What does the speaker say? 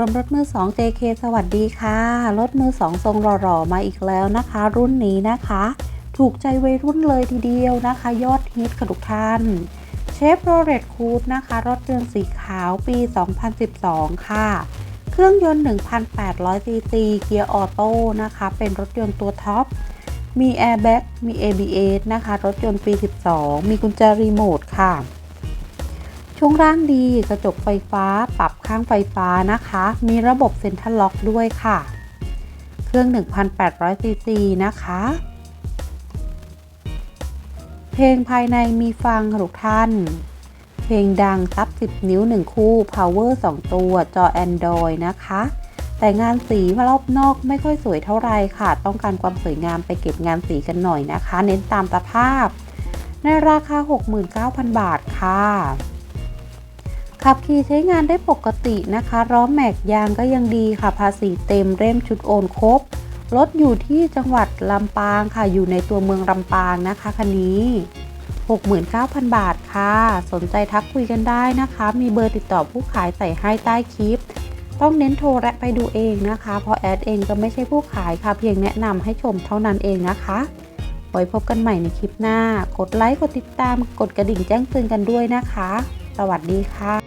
รวมรถมือ 2 JK สวัสดีค่ะ รถมือ 2 ทรงหล่อๆมาอีกแล้วนะคะ รุ่นนี้นะคะ ถูกใจวัยรุ่นเลยทีเดียวนะคะ ยอดฮิตค่ะทุกท่านเชฟโรเลตคูดนะคะ รถยนต์สีขาวปี 2012 ค่ะ เครื่องยนต์ 1,800ซีซีเกียร์ออโต้นะคะ เป็นรถยนต์ตัวท็อปมีแอร์แบ็กมี ABS นะคะ รถยนต์ปี 12 มีกุญแจรีโมทค่ะ ช่วงล่างดีกระจกไฟฟ้าปรับข้างไฟฟ้านะคะ มีระบบเซ็นทรัลล็อกด้วยค่ะ เครื่อง 1,800ซีซีนะคะ เพลงภายในมีฟังทุกท่าน เพลงดังซับ 10 นิ้ว 1 คู่ power 2 ตัว จอ Android นะคะ แต่งานสีรอบนอกไม่ค่อยสวยเท่าไรค่ะ ต้องการความสวยงามไปเก็บงานสีกันหน่อยนะคะ เน้นตามสภาพ ในราคา 69,000 บาทค่ะ ขับขี่ใช้งานได้ปกตินะคะล้อแม็กยางก็ยังดีค่ะ ภาษีเต็มเร่มชุดโอนครบรถอยู่ที่จังหวัดลำปางค่ะ อยู่ในตัวเมืองลำปางนะคะคันนี้ 69,000 บาทค่ะ สนใจทักคุยกันได้นะคะ มีเบอร์ติดต่อผู้ขายใส่ให้ใต้คลิป ต้องเน้นโทรและไปดูเองนะคะ เพราะแอดเองก็ไม่ใช่ผู้ขายค่ะ เพียงแนะนำให้ชมเท่านั้นเองนะคะไว้พบกันใหม่ในคลิปหน้า กดไลค์ กดติดตาม กดกระดิ่งแจ้งเตือนกันด้วยนะคะ สวัสดีค่ะ